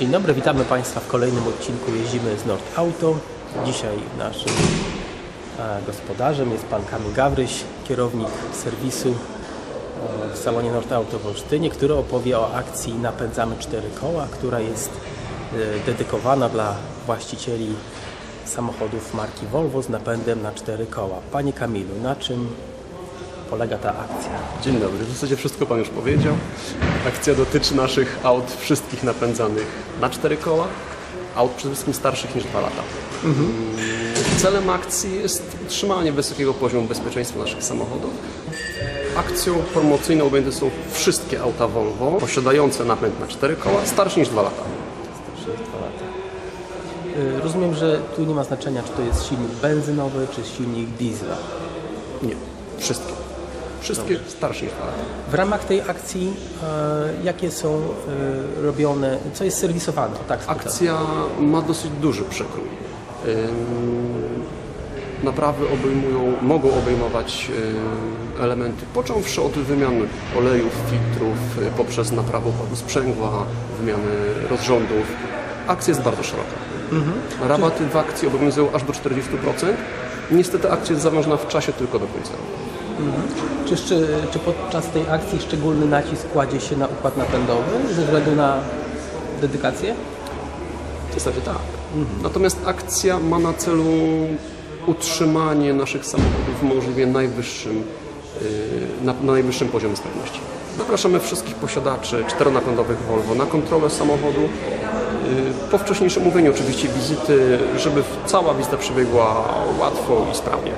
Dzień dobry, witamy Państwa w kolejnym odcinku Jeździmy z Nord Auto. Dzisiaj naszym e, gospodarzem jest Pan Kamil Gawryś, kierownik serwisu e, w salonie Nord Auto w Olsztynie, który opowie o akcji Napędzamy cztery koła, która jest e, dedykowana dla właścicieli samochodów marki Volvo z napędem na cztery koła. Panie Kamilu, na czym polega ta akcja? Dzień dobry. W zasadzie wszystko Pan już powiedział. Akcja dotyczy naszych aut wszystkich napędzanych na cztery koła, aut przede wszystkim starszych niż dwa lata. Mm, Celem akcji jest utrzymanie wysokiego poziomu bezpieczeństwa naszych samochodów. Akcją promocyjną objęte są wszystkie auta Volvo posiadające napęd na cztery koła starsze niż dwa lata. Starszy niż dwa lata. Y, Rozumiem, że tu nie ma znaczenia, czy to jest silnik benzynowy, czy silnik diesla. Nie, wszystkie. Wszystkie starsze niż dwa lata. W ramach tej akcji e, jakie są e, robione, co jest serwisowane? Tak spytam. Akcja ma dosyć duży przekrój. Naprawy obejmują, mogą obejmować ym, elementy począwszy od wymiany olejów, filtrów, poprzez naprawę układu sprzęgła, wymiany rozrządów. Akcja jest bardzo szeroka. Rabaty w akcji obowiązują aż do 40%. Niestety akcja jest zaważona w czasie tylko do końca roku. Czy, czy, czy podczas tej akcji szczególny nacisk kładzie się na układ napędowy ze względu na dedykację? W zasadzie tak. Natomiast akcja ma na celu utrzymanie naszych samochodów w możliwie najwyższym, yy, na, na najwyższym poziomie sprawności. Zapraszamy wszystkich posiadaczy czteronapędowych Volvo na kontrolę samochodu. Yy, Po wcześniejszym mówieniu oczywiście wizyty, żeby cała wizyta przebiegła łatwo i sprawnie.